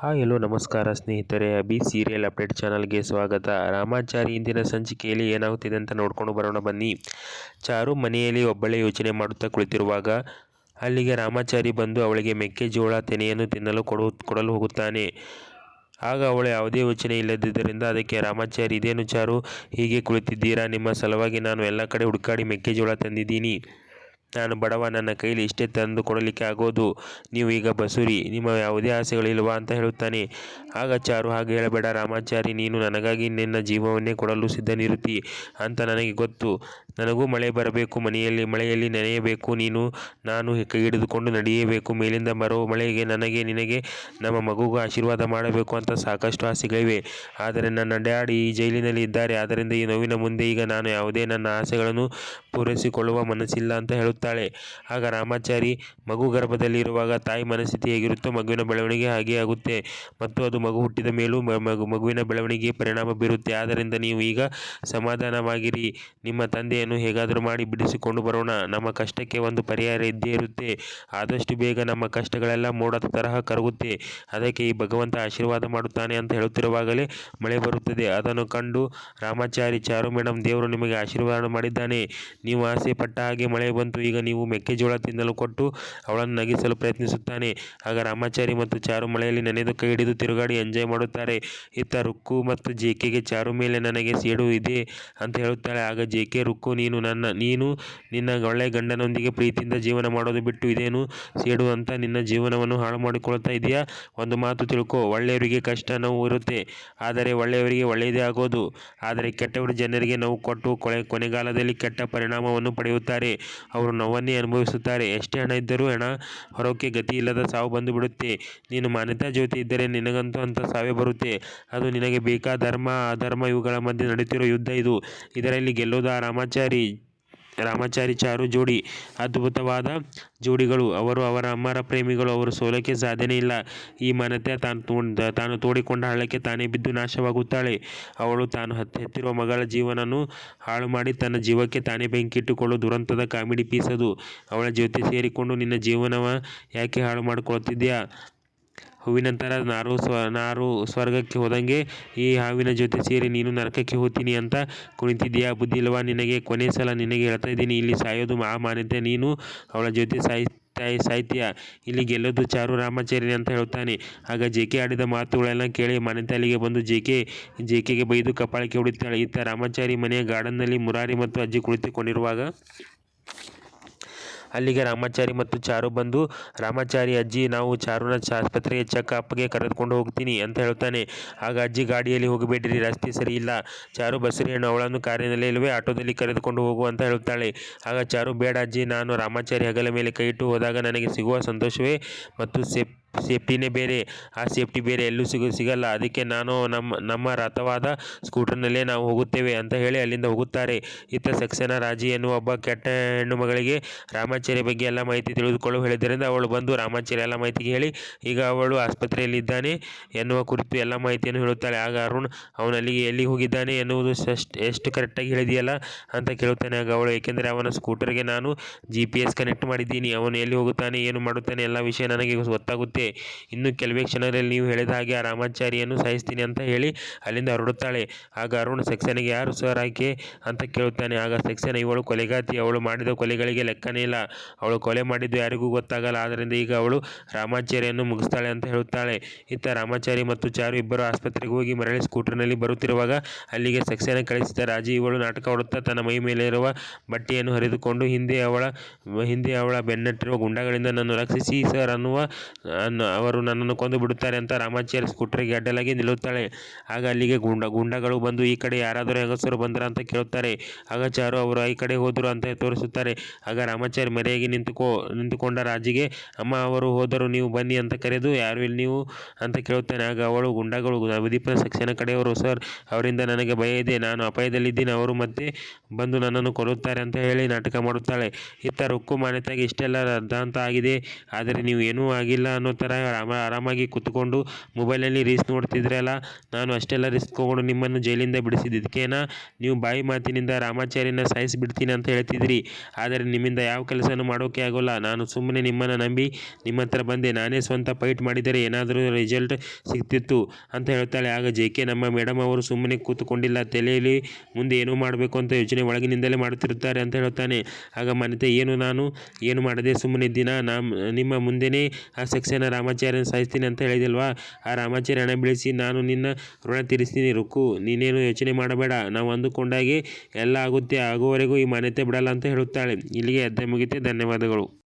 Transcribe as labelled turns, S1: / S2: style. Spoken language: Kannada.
S1: ಹಾಯ್, ಹಲೋ, ನಮಸ್ಕಾರ ಸ್ನೇಹಿತರೆ. ಅಭಿ ಸೀರಿಯಲ್ ಅಪ್ಡೇಟ್ ಚಾನಲ್ಗೆ ಸ್ವಾಗತ. ರಾಮಾಚಾರಿ ಇಂದಿನ ಸಂಚಿಕೆಯಲ್ಲಿ ಏನಾಗುತ್ತಿದೆ ಅಂತ ನೋಡ್ಕೊಂಡು ಬರೋಣ ಬನ್ನಿ. ಚಾರು ಮನೆಯಲ್ಲಿ ಒಬ್ಬಳೇ ಯೋಚನೆ ಮಾಡುತ್ತಾ ಕುಳಿತಿರುವಾಗ ಅಲ್ಲಿಗೆ ರಾಮಾಚಾರಿ ಬಂದು ಅವಳಿಗೆ ಮೆಕ್ಕೆಜೋಳ ತೆನೆಯನ್ನು ತಿನ್ನಲು ಕೊಡು, ಕೊಡಲು ಹೋಗುತ್ತಾನೆ. ಆಗ ಅವಳು ಯಾವುದೇ ಯೋಚನೆ ಇಲ್ಲದಿದ್ದರಿಂದ ಅದಕ್ಕೆ ರಾಮಾಚಾರಿ, ಇದೇನು ಚಾರು ಹೀಗೆ ಕುಳಿತಿದ್ದೀರಾ? ನಿಮ್ಮ ಸಲುವಾಗಿ ನಾನು ಎಲ್ಲ ಕಡೆ ಹುಡುಕಾಡಿ ಮೆಕ್ಕೆಜೋಳ ತಂದಿದ್ದೀನಿ. ನಾನು ಬಡವ, ನನ್ನ ಕೈಲಿ ಇಷ್ಟೇ ತಂದು ಕೊಡಲಿಕ್ಕೆ ಆಗೋದು. ನೀವು ಈಗ ಬಸುರಿ, ನಿಮ್ಮ ಯಾವುದೇ ಆಸೆಗಳಿಲ್ವಾ ಅಂತ ಹೇಳುತ್ತಾನೆ. ಆಗ ಚಾರು ಹಾಗೆ ಹೇಳಬೇಡ ರಾಮಾಚಾರಿ, ನೀನು ನನಗಾಗಿ ನಿನ್ನ ಜೀವವನ್ನೇ ಕೊಡಲು ಸಿದ್ಧನಿರುತ್ತಿ ಅಂತ ನನಗೆ ಗೊತ್ತು. ನನಗೂ ಮಳೆ ಬರಬೇಕು, ಮನೆಯಲ್ಲಿ, ಮಳೆಯಲ್ಲಿ ನೆನೆಯಬೇಕು, ನೀನು, ನಾನು ಕೈ ಹಿಡಿದುಕೊಂಡು ನಡೆಯಬೇಕು, ಮೇಲಿಂದ ಬರೋ ಮಳೆಗೆ ನನಗೆ, ನಿನಗೆ, ನಮ್ಮ ಮಗುಗೂ ಆಶೀರ್ವಾದ ಮಾಡಬೇಕು ಅಂತ ಸಾಕಷ್ಟು ಆಸೆಗಳಿವೆ. ಆದರೆ ನನ್ನ ಡ್ಯಾಡಿ ಈ ಜೈಲಿನಲ್ಲಿ ಇದ್ದಾರೆ, ಆದ್ದರಿಂದ ಈ ನೋವಿನ ಮುಂದೆ ಈಗ ನಾನು ಯಾವುದೇ ನನ್ನ ಆಸೆಗಳನ್ನು ಪೂರೈಸಿಕೊಳ್ಳುವ ಮನಸ್ಸಿಲ್ಲ ಅಂತ ಹೇಳುತ್ತಾಳೆ. ಆಗ ರಾಮಾಚಾರಿ ಮಗು ಗರ್ಭದಲ್ಲಿ ಇರುವಾಗ ತಾಯಿ ಮನಸ್ಥಿತಿ ಹೇಗಿರುತ್ತೋ ಮಗುವಿನ ಬೆಳವಣಿಗೆ ಹಾಗೆ ಆಗುತ್ತೆ. ಮತ್ತು ಅದು ಮಗು ಹುಟ್ಟಿದ ಮೇಲೂ ಮಗು, ಮಗುವಿನ ಬೆಳವಣಿಗೆ ಪರಿಣಾಮ ಬೀರುತ್ತೆ. ಆದ್ದರಿಂದ ನೀವು ಈಗ ಸಮಾಧಾನವಾಗಿರಿ. ನಿಮ್ಮ ತಂದೆಯನ್ನು ಹೇಗಾದರೂ ಮಾಡಿ ಬಿಡಿಸಿಕೊಂಡು ಬರೋಣ. ನಮ್ಮ ಕಷ್ಟಕ್ಕೆ ಒಂದು ಪರಿಹಾರ ಇದ್ದೇ ಇರುತ್ತೆ. ಆದಷ್ಟು ಬೇಗ ನಮ್ಮ ಕಷ್ಟಗಳೆಲ್ಲ ಮೋಡದ ತರಹ ಕರಗುತ್ತೆ. ಅದಕ್ಕೆ ಈ ಭಗವಂತ ಆಶೀರ್ವಾದ ಮಾಡುತ್ತಾನೆ ಅಂತ ಹೇಳುತ್ತಿರುವಾಗಲೇ ಮಳೆ ಬರುತ್ತದೆ. ಅದನ್ನು ಕಂಡು ರಾಮಾಚಾರಿ ಚಾರು ಮೇಡಮ್ ದೇವರು ನಿಮಗೆ ಆಶೀರ್ವಾದ ಮಾಡಿದ್ದಾನೆ. ನೀವು ಆಸೆ ಪಟ್ಟ ಹಾಗೆ ಮಳೆ ಬಂತು. ಈಗ ನೀವು ಮೆಕ್ಕೆಜೋಳ ತಿನ್ನಲು ಕೊಟ್ಟು ಅವಳನ್ನು ನಗಿಸಲು ಪ್ರಯತ್ನಿಸುತ್ತಾನೆ. ಆಗ ರಾಮಾಚಾರಿ ಮತ್ತು ಚಾರು ಮಳೆಯಲ್ಲಿ ನೆನೆದು ಕೈ ಹಿಡಿದು ತಿರುಗಾಡಿ ಎಂಜಾಯ್ ಮಾಡುತ್ತಾರೆ. ಇತ್ತ ರುಕ್ಕು ಮತ್ತು ಜೇಕೆಗೆ ಚಾರು ಮೇಲೆ ನನಗೆ ಸೇಡು ಇದೆ ಅಂತ ಹೇಳುತ್ತಾಳೆ. ಆಗ ಜೇಕೆ ರುಕ್ಕು ನೀನು ನನ್ನ, ನೀನು ನಿನ್ನ ಒಳ್ಳೆಯ ಗಂಡನೊಂದಿಗೆ ಪ್ರೀತಿಯಿಂದ ಜೀವನ ಮಾಡೋದು ಬಿಟ್ಟು ಇದೇನು ಸೇಡು ಅಂತ ನಿನ್ನ ಜೀವನವನ್ನು ಹಾಳು ಮಾಡಿಕೊಳ್ತಾ ಇದೆಯಾ? ಒಂದು ಮಾತು ತಿಳ್ಕೊ. ಒಳ್ಳೆಯವರಿಗೆ ಕಷ್ಟ ನೋವು ಇರುತ್ತೆ, ಆದರೆ ಒಳ್ಳೆಯವರಿಗೆ ಒಳ್ಳೆಯದೇ ಆಗೋದು. ಆದರೆ ಕೆಟ್ಟವರು ಜನರಿಗೆ ನೋವು ಕೊಟ್ಟು ಕೊಳೆ, ಕೊನೆಗಾಲದಲ್ಲಿ ಕೆಟ್ಟ ಪರಿಣಾಮವನ್ನು ಪಡೆಯುತ್ತಾರೆ. ಅವರು ನೋವನ್ನೇ ಅನುಭವಿಸುತ್ತಾರೆ. ಎಷ್ಟೇ ಹಣ ಇದ್ದರೂ ಹಣ ಹೊರೋಕೆ ಗತಿ ಇಲ್ಲದ ಸಾವು ಬಂದು ಬಿಡುತ್ತೆ ನೀನು ಮಾನ್ಯತಾ ಜ್ಯೋತಿ ಇದ್ದರೆ ನಿನಗಂತೂ ಅಂತ ಸಾವೇ ಬರುತ್ತೆ. ಅದು ನಿನಗೆ ಬೇಕಾ ಧರ್ಮ? ಅಧರ್ಮ ಇವುಗಳ ಮಧ್ಯೆ ನಡೆಯುತ್ತಿರೋ ಯುದ್ಧ ಇದು. ಇದರಲ್ಲಿ ಗೆಲ್ಲೋದು ಆ ರಾಮಾಚಾರಿ ಚಾರು ಜೋಡಿ ಅದ್ಭುತವಾದ ಜೋಡಿಗಳು. ಅವರು ಅವರ ಅಮ್ಮರ ಪ್ರೇಮಿಗಳು, ಅವರು ಸೋಲಕ್ಕೆ ಸಾಧ್ಯನೇ ಇಲ್ಲ. ಈ ಮನತೆ ತಾನು ತಾನು ತೋಡಿಕೊಂಡ ಹಳ್ಳಕ್ಕೆ ತಾನೇ ಬಿದ್ದು ನಾಶವಾಗುತ್ತಾಳೆ. ಅವಳು ತಾನು ಹತ್ತಿ ಹೆತ್ತಿರುವ ಮಗಳ ಜೀವನನ್ನು ಹಾಳು ಮಾಡಿ ತನ್ನ ಜೀವಕ್ಕೆ ತಾನೇ ಬೆಂಕಿ ಬೆಂಕಿಟ್ಟುಕೊಳ್ಳೋ ದುರಂತದ ಕಾಮಿಡಿ ಪೀಸದು. ಅವಳ ಜೊತೆ ಸೇರಿಕೊಂಡು ನಿನ್ನ ಜೀವನವ ಯಾಕೆ ಹಾಳು ಮಾಡಿಕೊಳ್ತಿದ್ಯಾ? ಹೂವಿನಂತರ ನಾರು ಸ್ವ, ನಾರು ಸ್ವರ್ಗಕ್ಕೆ ಹೋದಂಗೆ ಈ ಹಾವಿನ ಜೊತೆ ಸೇರಿ ನೀನು ನರಕಕ್ಕೆ ಹೋಗ್ತೀನಿ ಅಂತ ಕುಣಿತಿದ್ದೀಯಾ? ಬುದ್ಧಿ ಇಲ್ವಾ ನಿನಗೆ ಕೊನೆ ಸಲ ನಿನಗೆ ಹೇಳ್ತಾ ಇದ್ದೀನಿ, ಇಲ್ಲಿ ಸಾಯೋದು ಆ ಮಾನ್ಯತೆ ನೀನು ಅವಳ ಜೊತೆ ಸಾಯಿ ತಾಯಿ ಸಾಹಿತ್ಯ ಇಲ್ಲಿ ಗೆಲ್ಲೋದು ಚಾರು ರಾಮಾಚಾರ್ಯ ಅಂತ ಹೇಳ್ತಾನೆ. ಆಗ ಜೆ ಕೆ ಆಡಿದ ಮಾತುಗಳೆಲ್ಲ ಕೇಳಿ ಮಾನ್ಯತೆ ಅಲ್ಲಿಗೆ ಬಂದು ಜೆ ಕೆಗೆ ಬೈದು ಕಪಾಳಕ್ಕೆ ಹೊಡಿತಾಳೆ. ಇತ್ತ ರಾಮಾಚಾರಿ ಮನೆಯ ಗಾರ್ಡನ್ನಲ್ಲಿ ಮುರಾರಿ ಮತ್ತು ಅಜ್ಜಿ ಕುಳಿತುಕೊಂಡಿರುವಾಗ ಅಲ್ಲಿಗೆ ರಾಮಾಚಾರಿ ಮತ್ತು ಚಾರು ಬಂದು, ರಾಮಾಚಾರಿ ಅಜ್ಜಿ, ನಾವು ಚಾರುನ ಆಸ್ಪತ್ರೆಗೆ ಚೆಕ್ಅಪ್ಗೆ ಕರೆದುಕೊಂಡು ಹೋಗ್ತೀನಿ ಅಂತ ಹೇಳ್ತಾನೆ. ಆಗ ಅಜ್ಜಿ, ಗಾಡಿಯಲ್ಲಿ ಹೋಗಬೇಡಿರಿ, ರಸ್ತೆ ಸರಿ ಇಲ್ಲ. ಚಾರು ಬಸರಿ ಹೆಣ್ಣು ಅವಳನ್ನು ಕಾರಿನಲ್ಲಿ ಇಲ್ಲವೇ ಆಟೋದಲ್ಲಿ ಕರೆದುಕೊಂಡು ಹೋಗು ಅಂತ ಹೇಳ್ತಾಳೆ. ಆಗ ಚಾರು, ಬೇಡ ಅಜ್ಜಿ, ನಾನು ರಾಮಾಚಾರಿ ಹಗಲ ಮೇಲೆ ಕೈ ಇಟ್ಟು ಹೋದಾಗ ನನಗೆ ಸಿಗುವ ಸಂತೋಷವೇ ಮತ್ತು ಸೇಫ್ ಸೇಫ್ಟಿನೇ ಬೇರೆ, ಆ ಸೇಫ್ಟಿ ಬೇರೆ ಎಲ್ಲೂ ಸಿಗು, ಸಿಗಲ್ಲ. ಅದಕ್ಕೆ ನಾನು ನಮ್ಮ ನಮ್ಮ ರಥವಾದ ಸ್ಕೂಟರ್ನಲ್ಲೇ ನಾವು ಹೋಗುತ್ತೇವೆ ಅಂತ ಹೇಳಿ ಅಲ್ಲಿಂದ ಹೋಗುತ್ತಾರೆ. ಇತ್ತ ಸಕ್ಸೇನಾ ರಾಜಿ ಎನ್ನುವ ಒಬ್ಬ ಕೆಟ್ಟ ಹೆಣ್ಣು ಮಗಳಿಗೆ ರಾಮಾಚಾರ್ಯ ಬಗ್ಗೆ ಎಲ್ಲ ಮಾಹಿತಿ ತಿಳಿದುಕೊಳ್ಳಲು ಹೇಳಿದ್ದರಿಂದ ಅವಳು ಬಂದು ರಾಮಾಚಾರ್ಯ ಎಲ್ಲ ಮಾಹಿತಿ ಹೇಳಿ, ಈಗ ಅವಳು ಆಸ್ಪತ್ರೆಯಲ್ಲಿದ್ದಾನೆ ಎನ್ನುವ ಕುರಿತು ಎಲ್ಲ ಮಾಹಿತಿಯನ್ನು ಹೇಳುತ್ತಾಳೆ. ಆಗ ಅರುಣ್, ಅವನು ಅಲ್ಲಿಗೆ ಎಲ್ಲಿಗೆ ಹೋಗಿದ್ದಾನೆ ಎನ್ನುವುದು ಎಷ್ಟು ಎಷ್ಟು ಕರೆಕ್ಟಾಗಿ ಹೇಳಿದೆಯಲ್ಲ? ಅಂತ ಕೇಳುತ್ತಾನೆ. ಆಗ ಅವಳು, ಏಕೆಂದರೆ ಅವನ ಸ್ಕೂಟರ್ಗೆ ನಾನು ಜಿ ಪಿ ಎಸ್ ಕನೆಕ್ಟ್ ಮಾಡಿದ್ದೀನಿ. ಅವನು ಎಲ್ಲಿ ಹೋಗುತ್ತಾನೆ, ಏನು ಮಾಡುತ್ತಾನೆ, ಎಲ್ಲ ವಿಷಯ ನನಗೆ ಗೊತ್ತಾಗುತ್ತೆ. ಇನ್ನು ಕೆಲವೇ ಕ್ಷಣದಲ್ಲಿ ನೀವು ಹೇಳಿದ ಹಾಗೆ ಆ ರಾಮಾಚಾರಿಯನ್ನು ಸಾಯಿಸ್ತೀನಿ ಅಂತ ಹೇಳಿ ಅಲ್ಲಿಂದ ಹೊರಡುತ್ತಾಳೆ. ಆಗ ಅರುಣ್ ಸಕ್ಸೇನಿಗೆ, ಯಾರು ಸರ್ ಆಕೆ ಅಂತ ಕೇಳುತ್ತಾನೆ. ಆಗ ಸಕ್ಸೇನಾ ಇವಳು ಕೊಲೆಗಾತಿ. ಅವಳು ಮಾಡಿದ ಕೊಲೆಗಳಿಗೆ ಲೆಕ್ಕನೇ ಇಲ್ಲ. ಅವಳು ಕೊಲೆ ಮಾಡಿದ್ದು ಯಾರಿಗೂ ಗೊತ್ತಾಗಲ್ಲ. ಆದ್ದರಿಂದ ಈಗ ಅವಳು ರಾಮಾಚಾರಿಯನ್ನು ಮುಗಿಸ್ತಾಳೆ ಅಂತ ಹೇಳುತ್ತಾಳೆ. ಇತ್ತ ರಾಮಾಚಾರಿ ಮತ್ತು ಚಾರು ಇಬ್ಬರು ಆಸ್ಪತ್ರೆಗೆ ಹೋಗಿ ಮರಳಿ ಸ್ಕೂಟರ್ನಲ್ಲಿ ಬರುತ್ತಿರುವಾಗ ಅಲ್ಲಿಗೆ ಸಕ್ಸೇನಾ ಕಳಿಸಿದ ರಾಜಿ ಇವಳು ನಾಟಕ ಹೊಡುತ್ತಾ ತನ್ನ ಮೈ ಇರುವ ಬಟ್ಟೆಯನ್ನು ಹರಿದುಕೊಂಡು ಹಿಂದೆ ಅವಳ ಹಿಂದೆ ಅವಳ ಬೆನ್ನಟ್ಟಿರುವ ಗುಂಡಗಳಿಂದ ನನ್ನನ್ನು ರಕ್ಷಿಸಿ ಸರ್ ಅನ್ನುವ ಅನ್ನ- ಅವರು ನನ್ನನ್ನು ಕೊಂದು ಬಿಡುತ್ತಾರೆ ಅಂತ ರಾಮಾಚಾರಿ ಸ್ಕೂಟರ್ಗೆ ಅಡ್ಡಲಾಗಿ ನಿಲ್ಲುತ್ತಾಳೆ. ಆಗ ಅಲ್ಲಿಗೆ ಗುಂಡ, ಗುಂಡಗಳು ಬಂದು ಈ ಕಡೆ ಯಾರಾದರೂ ಹೆಂಗಸರು ಬಂದರು ಅಂತ ಕೇಳುತ್ತಾರೆ. ಆಗ ಚಾರು ಅವರು ಈ ಕಡೆ ಹೋದರು ಅಂತ ತೋರಿಸುತ್ತಾರೆ. ಆಗ ರಾಮಾಚಾರಿ ಮರೆಯಾಗಿ ನಿಂತುಕೋ, ನಿಂತುಕೊಂಡ ರಾಜಿಗೆ, ಅಮ್ಮ ಅವರು ಹೋದರು, ನೀವು ಬನ್ನಿ ಅಂತ ಕರೆದು, ಯಾರು ಇಲ್ಲಿ ನೀವು ಅಂತ ಕೇಳುತ್ತಾನೆ. ಆಗ ಅವಳು ಗುಂಡಗಳು ನವದೀಪನ ಸಕ್ಸೇನಾ ಕಡೆಯವರು, ಸರ್, ಅವರಿಂದ ನನಗೆ ಭಯ ಇದೆ, ನಾನು ಅಪಾಯದಲ್ಲಿದ್ದೀನಿ, ಅವರು ಮತ್ತೆ ಬಂದು ನನ್ನನ್ನು ಕೊಲ್ಲುತ್ತಾರೆ ಅಂತ ಹೇಳಿ ನಾಟಕ ಮಾಡುತ್ತಾಳೆ. ಇತ್ತ ರುಕ್ಕು ಮಾನ್ಯತೆಗೆ ಇಷ್ಟೆಲ್ಲ ಅರ್ಧಾಂತ ಆಗಿದೆ, ಆದರೆ ನೀವು ಏನೂ ಆಗಿಲ್ಲ ಅನ್ನೋ ಥರ ಆರಾಮ, ಆರಾಮಾಗಿ ಕೂತ್ಕೊಂಡು ಮೊಬೈಲಲ್ಲಿ ರೀಲ್ಸ್ ನೋಡ್ತಿದ್ರಲ್ಲ ನಾನು ಅಷ್ಟೆಲ್ಲ ರಿಸ್ಕ್ ತೊಗೊಂಡು ನಿಮ್ಮನ್ನು ಜೈಲಿಂದ ಬಿಡಿಸಿದ್ದು. ಇದಕ್ಕೇನಾ? ನೀವು ಬಾಯಿ ಮಾತಿನಿಂದ ರಾಮಾಚಾರಿನ ಸಾಯಿಸಿಬಿಡ್ತೀನಿ ಅಂತ ಹೇಳ್ತಿದ್ರಿ ಆದರೆ ನಿಮ್ಮಿಂದ ಯಾವ ಕೆಲಸನೂ ಮಾಡೋಕೆ ಆಗೋಲ್ಲ. ನಾನು ಸುಮ್ಮನೆ ನಿಮ್ಮನ್ನು ನಂಬಿ ನಿಮ್ಮ ಹತ್ರ ಬಂದೆ. ನಾನೇ ಸ್ವಂತ ಫೈಟ್ ಮಾಡಿದರೆ ಏನಾದರೂ ರಿಸಲ್ಟ್ ಸಿಗ್ತಿತ್ತು ಅಂತ ಹೇಳ್ತಾಳೆ. ಆಗ ಜೆ ಕೆ ನಮ್ಮ ಮೇಡಮ್ ಅವರು ಸುಮ್ಮನೆ ಕೂತ್ಕೊಂಡಿಲ್ಲ. ತಲೆಯಲ್ಲಿ ಮುಂದೆ ಏನು ಮಾಡಬೇಕು ಅಂತ ಯೋಚನೆ ಒಳಗಿನಿಂದಲೇ ಮಾಡುತ್ತಿರುತ್ತಾರೆ ಅಂತ ಹೇಳ್ತಾನೆ. ಆಗ ಮನತೆ ಏನು ನಾನು? ಏನು ಮಾಡದೆ ಸುಮ್ಮನೆ ದಿನ ನಮ್ಮ ನಿಮ್ಮ ಮುಂದೆನೇ ಆ ಸೆಕ್ಷನ್ ರಾಮಾಚಾರ್ಯನ ಸಾಯಿಸ್ತೀನಿ ಅಂತ ಹೇಳಿದಿಲ್ವಾ? ಆ ರಾಮಾಚಾರ್ಯ ಹಣ ಬೆಳೆಸಿ ನಾನು ನಿನ್ನ ಋಣ ತೀರಿಸ್ತೀನಿ. ರುಕ್ಕು, ನೀನೇನು ಯೋಚನೆ ಮಾಡಬೇಡ. ನಾವು ಅಂದುಕೊಂಡಾಗೆ ಎಲ್ಲ ಆಗುತ್ತೆ. ಆಗುವವರೆಗೂ ಈ ಮಾನ್ಯತೆ ಬಿಡಲ್ಲ ಅಂತ ಹೇಳುತ್ತಾಳೆ. ಇಲ್ಲಿಗೆ ಅಧ್ಯಾಯ ಮುಗಿತೆ. ಧನ್ಯವಾದಗಳು.